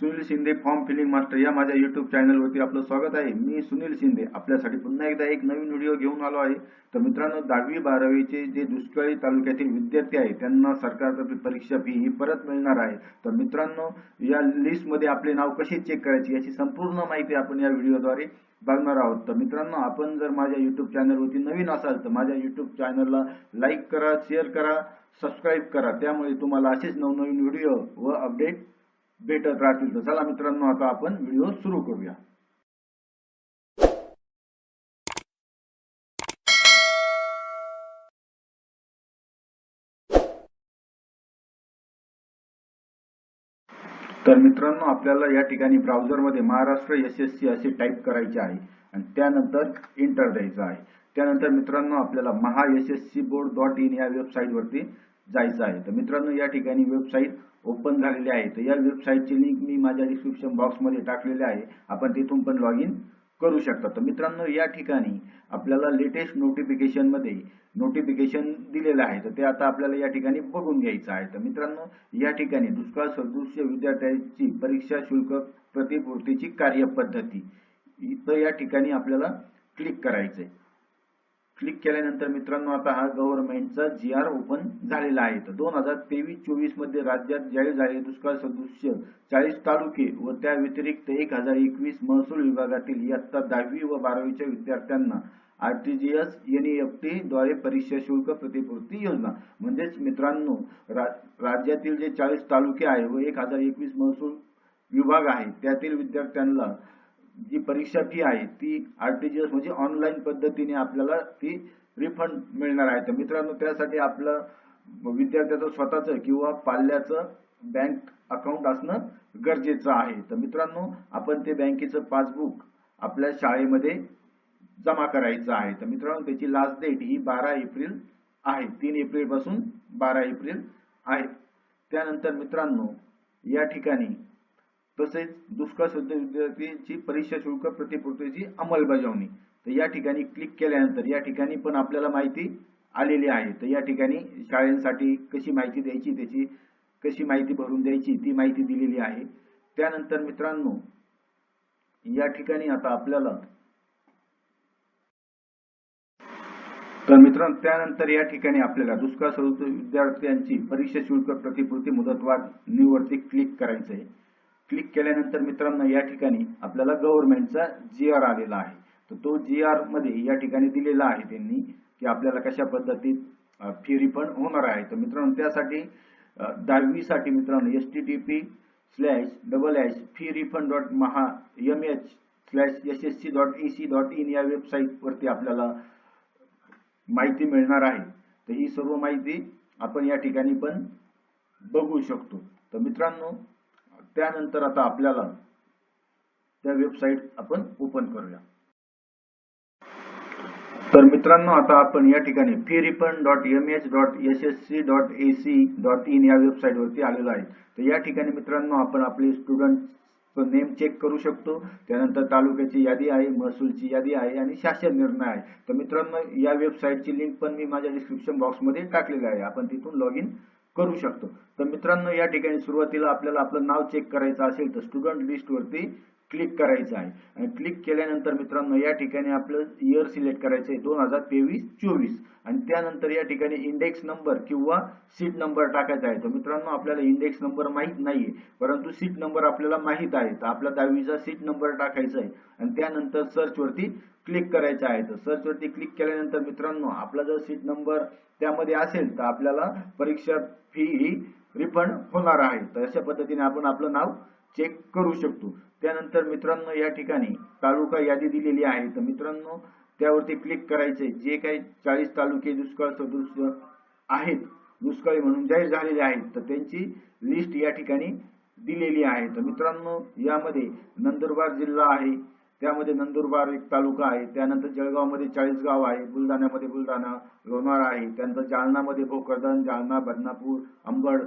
Sunil Shinde form filling master या माझ्या YouTube चॅनलवरती आपलं स्वागत आहे. मी सुनील शिंदे. आपल्यासाठी पुन्हा एकदा एक नवीन व्हिडिओ घेऊन आलो आहे. तर मित्रांनो दहावी बारावीचे जे दुष्काळी तालुक्यातील विद्यार्थी आहेत त्यांना सरकारतर्फे परीक्षा फी ही परत मिळणार आहे. तर मित्रांनो या लिस्टमध्ये आपले नाव कसे चेक करायचे याची संपूर्ण माहिती आपण या व्हिडिओद्वारे बघणार आहोत. तर मित्रांनो आपण जर माझ्या युट्यूब चॅनलवरती नवीन असाल तर माझ्या युट्यूब चॅनलला लाईक करा शेअर करा सबस्क्राईब करा. त्यामुळे तुम्हाला असेच नवनवीन व्हिडिओ व अपडेट भेटत राहतील तर. चला मित्रांनो आता आपण व्हिडिओ सुरू करूया. तर मित्रांनो आपल्याला या ठिकाणी ब्राउझरमध्ये महाराष्ट्र एस एस सी असे टाईप करायचे आहे आणि त्यानंतर इंटर द्यायचं आहे. त्यानंतर मित्रांनो आपल्याला Maha S S C board dot in या वेबसाईटवरती जायचं आहे. तर मित्रांनो या ठिकाणी वेबसाईट ओपन झालेली आहे. तर या वेबसाईटची लिंक मी माझ्या डिस्क्रिप्शन बॉक्समध्ये टाकलेली आहे. आपण तिथून पण लॉग इन करू शकता. तर मित्रांनो या ठिकाणी आपल्याला लेटेस्ट नोटिफिकेशनमध्ये नोटिफिकेशन दिलेलं आहे. तर ते आता आपल्याला या ठिकाणी बघून घ्यायचं आहे. तर मित्रांनो या ठिकाणी दुष्काळ सदृश्य विद्यार्थ्यांची परीक्षा शुल्क प्रतिपूर्तीची कार्यपद्धती. इथं या ठिकाणी आपल्याला क्लिक करायचंय. क्लिक केल्यानंतर मित्रांनो आता हा गव्हर्नमेंटचा जी आर ओपन झालेला आहे. तर दोन हजार तेवीस चोवीसमध्ये राज्यात जाहीर झालेले दुष्काळ सदृश्य चाळीस तालुके व त्या व्यतिरिक्त एक हजार एकवीस महसूल विभागातील इयत्ता दहावी व बारावीच्या विद्यार्थ्यांना आरटीजीएस एनईएफटी द्वारे परीक्षा शुल्क प्रतिपूर्ती योजना. म्हणजेच मित्रांनो रा, राज्यातील जे चाळीस तालुके आहे व एक हजार एकवीस महसूल विभाग आहे त्यातील विद्यार्थ्यांना जी परीक्षा फी आहे ती आरटीजीएस म्हणजे ऑनलाईन पद्धतीने आपल्याला ती रिफंड मिळणार आहे. तर मित्रांनो त्यासाठी आपलं विद्यार्थ्याचं स्वतःचं किंवा पाल्याचं बँक अकाउंट असणं गरजेचं आहे. तर मित्रांनो आपण ते बँकेचं पासबुक आपल्या शाळेमध्ये जमा करायचं आहे. तर मित्रांनो त्याची लास्ट डेट ही बारा एप्रिल आहे. तीन एप्रिलपासून बारा एप्रिल आहे. त्यानंतर मित्रांनो या ठिकाणी तसेच दुष्काळ सद्य विद्यार्थ्यांची परीक्षा शुल्क प्रतिपूर्तीची अंमलबजावणी. तर या ठिकाणी क्लिक केल्यानंतर या ठिकाणी पण आपल्याला माहिती आलेली आहे. तर या ठिकाणी शाळेसाठी कशी माहिती द्यायची त्याची कशी माहिती भरून द्यायची ती माहिती दिलेली आहे. त्यानंतर मित्रांनो या ठिकाणी आता आपल्याला तर मित्रांनो त्यानंतर या ठिकाणी आपल्याला दुष्काळ सदृश विद्यार्थ्यांची परीक्षा शुल्क प्रतिपूर्ती मुदतवाढ निवडती क्लिक करायचं आहे क्लिक केल्यानंतर मित्रांनो या ठिकाणी आपल्याला गव्हर्नमेंटचा जी आर आलेला आहे. तर तो जी आरमध्ये या ठिकाणी दिलेला आहे त्यांनी की आपल्याला कशा पद्धतीत फी रिफंड होणार आहे. तर मित्रांनो त्यासाठी दहावीसाठी मित्रांनो S T T P slash double H fee refund dot Maha M H slash S S C dot E C dot in या वेबसाईटवरती आपल्याला माहिती मिळणार आहे. तर ही सर्व माहिती आपण या ठिकाणी पण बघू शकतो. तर मित्रांनो त्यानंतर आता आपल्याला त्या वेबसाईट आपण ओपन करूया. तर मित्रांनो आता आपण या ठिकाणी fee refund dot M H dot S S C dot A C dot in या वेबसाईट वरती आलेलो आहे. तर या ठिकाणी मित्रांनो आपण आपले स्टुडंट नेम चेक करू शकतो. त्यानंतर तालुक्याची यादी आहे महसूलची यादी आहे आणि शासन निर्णय आहे. तर मित्रांनो या वेबसाईटची लिंक पण मी माझ्या डिस्क्रिप्शन बॉक्समध्ये टाकलेली आहे. आपण तिथून लॉग इन करू शकतो. तर मित्रांनो या ठिकाणी सुरुवातीला आपल्याला आपलं नाव चेक करायचं असेल तर स्टुडंट लिस्ट वरती क्लिक करायचं आहे. आणि क्लिक केल्यानंतर मित्रांनो या ठिकाणी आपलं इयर सिलेक्ट करायचं आहे दोन हजार तेवीस चोवीस. आणि त्यानंतर या ठिकाणी इंडेक्स नंबर किंवा सीट नंबर टाकायचा आहे. तर मित्रांनो आपल्याला इंडेक्स नंबर माहीत नाहीये परंतु सीट नंबर आपल्याला माहीत आहे. तर आपला दहावीचा सीट नंबर टाकायचा आहे. आणि त्यानंतर सर्चवरती क्लिक करायचं आहे. तर सर्चवरती क्लिक केल्यानंतर मित्रांनो आपला जर सीट नंबर त्यामध्ये असेल तर आपल्याला परीक्षा फी ही रिफंड होणार आहे. तर अशा पद्धतीने आपण आपलं नाव चेक करू शकतो. त्यानंतर मित्रांनो या ठिकाणी तालुका यादी दिलेली आहे. तर मित्रांनो त्यावरती क्लिक करायचे जे काही चाळीस तालुके दुष्काळ सदृश आहेत दुष्काळी म्हणून जाहीर झालेले आहेत तर त्यांची लिस्ट या ठिकाणी दिलेली आहे. तर मित्रांनो यामध्ये नंदुरबार जिल्हा आहे त्यामध्ये नंदुरबार एक तालुका आहे. त्यानंतर जळगावमध्ये चाळीस गाव आहे. बुलढाण्यामध्ये बुलढाणा लोणार आहे. त्यानंतर जालनामध्ये भोकरदन जालना बदनापूर अंबड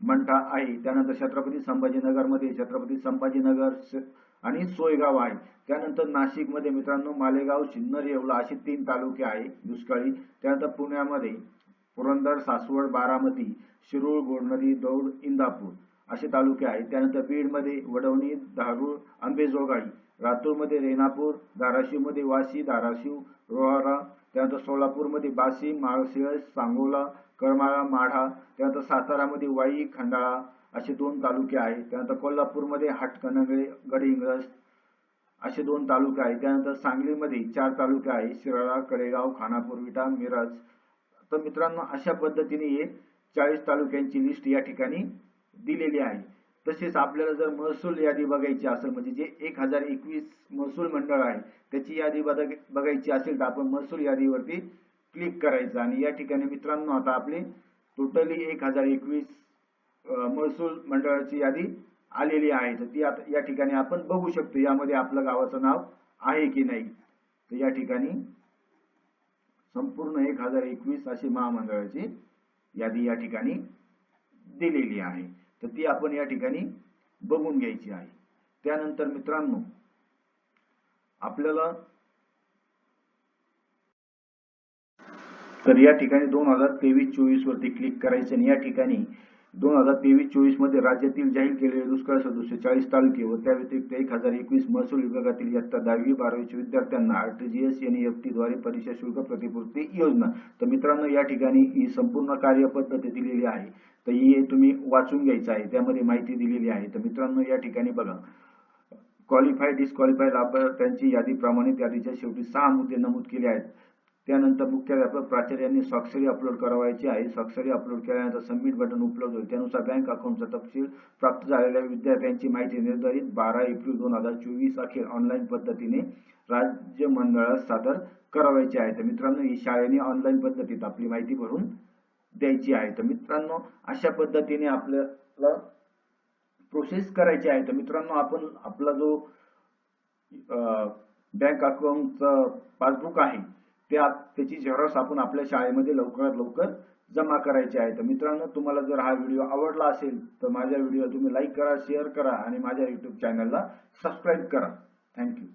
मंठा आहे. त्यानंतर छत्रपती संभाजीनगरमध्ये छत्रपती संभाजीनगर आणि सोयगाव आहे. त्यानंतर नाशिकमध्ये मित्रांनो मालेगाव सिन्नर येवला असे तीन तालुके आहे दुष्काळी. त्यानंतर पुण्यामध्ये पुरंदर सासवड बारामती शिरूळ गोडनदी दौड इंदापूर असे तालुके आहेत. त्यानंतर बीडमध्ये वडवणी धारूळ आंबेजोगाई लातूरमध्ये रेणापूर धाराशिवमध्ये वाशी धाराशिव रोहारा त्यानंतर सोलापूरमध्ये बासी माळशिरस सांगोला करमाळा माढा त्यानंतर सातारामध्ये वाई खंडाळा असे दोन तालुके आहेत. त्यानंतर कोल्हापूरमध्ये हाटकणंगले गडहिंग्रज असे दोन तालुके आहेत. त्यानंतर सांगलीमध्ये चार तालुके आहेत. शिराळा कडेगाव खानापूर विटा मिरज. तर मित्रांनो अशा पद्धतीने हे चाळीस तालुक्यांची लिस्ट या ठिकाणी दिलेली आहे. तसेच आपल्याला जर महसूल यादी बघायची असेल म्हणजे जे एक हजार एकवीस महसूल मंडळ आहे त्याची यादी बघ- बघायची असेल तर आपण महसूल यादीवरती क्लिक करायचं. आणि या ठिकाणी मित्रांनो आता आपली टोटली एक हजार एकवीस महसूल मंडळाची यादी आलेली आहे. तर ती आता या ठिकाणी आपण बघू शकतो यामध्ये आपलं गावाचं नाव आहे की नाही. तर या ठिकाणी संपूर्ण एक हजार एकवीस अशी महामंडळाची यादी या ठिकाणी दिलेली आहे. तर ती आपण या ठिकाणी बघून घ्यायची आहे. त्यानंतर मित्रांनो आपल्याला तर या ठिकाणी दोन हजार तेवीस चोवीस वरती क्लिक करायचं आणि या ठिकाणी दोन हजार तेवीस चोवीसमध्ये राज्यातील जाहीर केलेले दुष्काळ सदस्य चाळीस तालुके व त्या व्यतिरिक्त एक हजार एकवीस महसूल विभागातील इयत्ता दहावी बारावीच्या विद्यार्थ्यांना आरटीजीएस आणि एफ टी द्वारे परीक्षा शुल्क प्रतिपूर्ती योजना. तर मित्रांनो या ठिकाणी ही संपूर्ण कार्यपद्धती दिलेली आहे. तर ही तुम्ही वाचून घ्यायचं आहे त्यामध्ये माहिती दिलेली आहे. तर मित्रांनो या ठिकाणी बघा. क्वालिफाय डिस्क्वालिफाय लाभार्थ्यांची यादी प्रमाणित यादीच्या शेवटी सहा मुद्दे नमूद केले आहेत. त्यानंतर मुख्याध्यापक प्राचार्यांनी स्वाक्षरी अपलोड करावायची आहे. स्वाक्षरी अपलोड केल्यानंतर सबमिट बटन उपलब्ध होईल. त्यानुसार बँक अकाउंटचा तपशील प्राप्त झालेल्या विद्यार्थ्यांची माहिती निर्धारित बारा एप्रिल दोन हजार चोवीस अखेर ऑनलाईन पद्धतीने राज्य मंडळात सादर करावायची आहे. तर मित्रांनो ही शाळेने ऑनलाईन पद्धतीत आपली माहिती भरून द्यायची आहे. तर मित्रांनो अशा पद्धतीने आपल्याला प्रोसेस करायची आहे. तर मित्रांनो आपण आपला जो बँक अकाउंटचं पासबुक आहे त्या त्याची झेरॉक्स आपण आपल्या शाळेमध्ये लवकरात लवकर जमा करायची आहे. तर मित्रांनो तुम्हाला जर हा व्हिडिओ आवडला असेल तर माझ्या व्हिडिओ तुम्ही लाईक करा शेअर करा आणि माझ्या युट्यूब चॅनलला सबस्क्राईब करा. थँक्यू